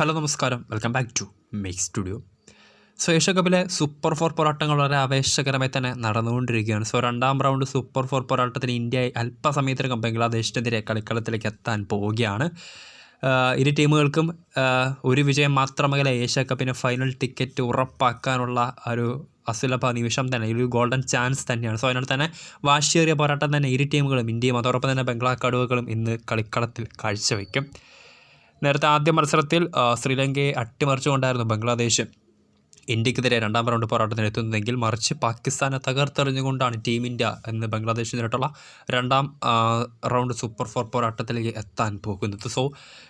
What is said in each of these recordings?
Hello നമസ്കാരം. Welcome back to make studio so Asia കപ്പിലെ super four പോരാട്ടങ്ങൾ വളരെ ആവേശകരമായി തന്നെ നടന്നുകൊണ്ടിരിക്കുകയാണ്. സോ രണ്ടാം റൗണ്ട് സൂപ്പർ ഫോർ പോരാട്ടത്തിന് ഇന്ത്യ അല്പസമയത്തിനകം ബംഗ്ലാദേശിനെതിരെ കളിക്കളത്തിലേക്ക് എത്താൻ പോവുകയാണ്. ഇരു ടീമുകൾക്കും ഒരു വിജയം മാത്രമല്ല ഏഷ്യ കപ്പിന് ഫൈനൽ ടിക്കറ്റ് ഉറപ്പാക്കാനുള്ള ഒരു അസുലഭ നിമിഷം തന്നെ ഒരു ഗോൾഡൻ ചാൻസ് തന്നെയാണ്. സോ അതിനോട് തന്നെ വാശിയേറിയ പോരാട്ടം തന്നെ ഇരു ടീമുകളും ഇന്ത്യയും അതോടൊപ്പം തന്നെ ബംഗ്ലാ കടുവകളും ഇന്ന് കളിക്കളത്തിൽ കാഴ്ചവെക്കും. നേരത്തെ ആദ്യ മത്സരത്തിൽ ശ്രീലങ്കയെ അട്ടിമറിച്ചുകൊണ്ടായിരുന്നു ബംഗ്ലാദേശ് ഇന്ത്യക്കെതിരെ രണ്ടാം റൗണ്ട് പോരാട്ടത്തിന് എത്തുന്നതെങ്കിൽ മറിച്ച് പാകിസ്ഥാനെ തകർത്തെറിഞ്ഞുകൊണ്ടാണ് ടീം ഇന്ത്യ എന്ന് ബംഗ്ലാദേശിനെതിരായിട്ടുള്ള രണ്ടാം റൗണ്ട് സൂപ്പർ ഫോർ പോരാട്ടത്തിലേക്ക് എത്താൻ പോകുന്നത്. So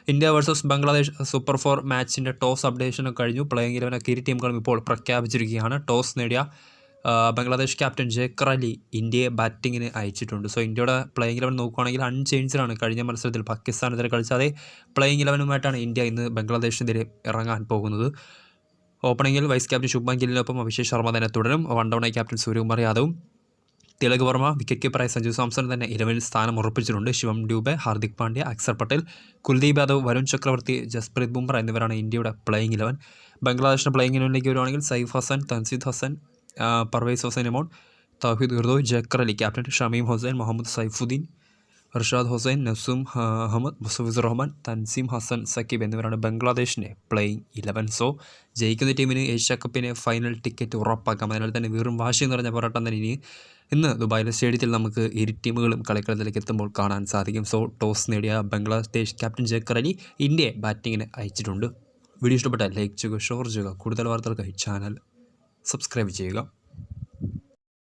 India versus Bangladesh super four മാച്ചിന്റെ toss അപ്ഡേഷനും കഴിഞ്ഞു. പ്ലേയിങ് ഇലവനൊക്കെ ഇരു ടീമുകളും ഇപ്പോൾ പ്രഖ്യാപിച്ചിരിക്കുകയാണ്. ടോസ് നേടിയ ബംഗ്ലാദേശ് ക്യാപ്റ്റൻ ജേക്കർ അലി ഇന്ത്യയെ ബാറ്റിങ്ങിന് അയച്ചിട്ടുണ്ട്. സോ ഇന്ത്യയുടെ പ്ലേയിങ് ഇലവൻ നോക്കുകയാണെങ്കിൽ അൺചേഞ്ച്ഡാണ് കഴിഞ്ഞ മത്സരത്തിൽ പാകിസ്ഥാനെതിരെ കളിച്ച അതേ പ്ലേയിങ് ഇലവനുമായിട്ടാണ് ഇന്ത്യ ഇന്ന് ബംഗ്ലാദേശിനെതിരെ ഇറങ്ങാൻ പോകുന്നത്. ഓപ്പണിങ്ങിൽ വൈസ് ക്യാപ്റ്റൻ ശുഭ്മാൻ ഗില്ലിനൊപ്പം അഭിഷേക് ശർമ്മ തന്നെ തുടരും. വൺ ഡൗൺ ആയി ക്യാപ്റ്റൻ സൂര്യകുമാർ യാദവും. തിലക് വർമ്മ വിക്കറ്റ് കീപ്പറായ സഞ്ജു സാംസൺ തന്നെ ഇലവനിൽ സ്ഥാനം ഉറപ്പിച്ചിട്ടുണ്ട്. ശിവം ഡ്യൂബെ ഹാർദിക് പാണ്ഡ്യ അക്സർ പട്ടേൽ കുൽദീപ് യാദവ് വരുൺ ചക്രവർത്തി ജസ്പ്രീത് ബുംറ എന്നിവരാണ് ഇന്ത്യയുടെ പ്ലേയിങ് ഇലവൻ ബംഗ്ലാദേശിന്റെ പ്ലേയിങ് ഇലവനിലേക്ക് വരുവാണെങ്കിൽ സൈഫ് ഹസൻ തൻസീദ് ഹസൻ പർവേസ് ഹുസൈൻ എമോൺ തൗഹീദ് ഗുർദോ ജക്കർ അലി ക്യാപ്റ്റൻ ഷമീം ഹുസൈൻ മുഹമ്മദ് സൈഫുദ്ദീൻ ഇർഷാദ് ഹുസൈൻ നസും അഹമ്മദ് മുസഫിസുർ റഹ്മാൻ തൻസീം ഹസൻ സക്കീബ് എന്നിവരാണ് ബംഗ്ലാദേശിനെ പ്ലേയിങ് ഇലവൻ സോ ജയിക്കുന്ന ടീമിന് ഏഷ്യ കപ്പിന് ഫൈനൽ ടിക്കറ്റ് ഉറപ്പാക്കാം. അതിനാൽ തന്നെ വീറും വാശി നിറഞ്ഞ പോരാട്ടം തന്നെ ഇനി ഇന്ന് ദുബായിലെ സ്റ്റേഡിയത്തിൽ നമുക്ക് ഇരു ടീമുകളും കളിക്കളത്തിലേക്ക് എത്തുമ്പോൾ കാണാൻ സാധിക്കും. സോ ടോസ് നേടിയ ബംഗ്ലാദേശ് ക്യാപ്റ്റൻ ജക്കർ അലി ഇന്ത്യയെ ബാറ്റിങ്ങിന് അയച്ചിട്ടുണ്ട്. വീഡിയോ ഇഷ്ടപ്പെട്ടാൽ ലൈക്ക് ചെയ്യുക ഷെയർ ചെയ്യുക. കൂടുതൽ വാർത്തകൾക്കായി ചാനൽ സബ്സ്ക്രൈബ് ചെയ്യുക.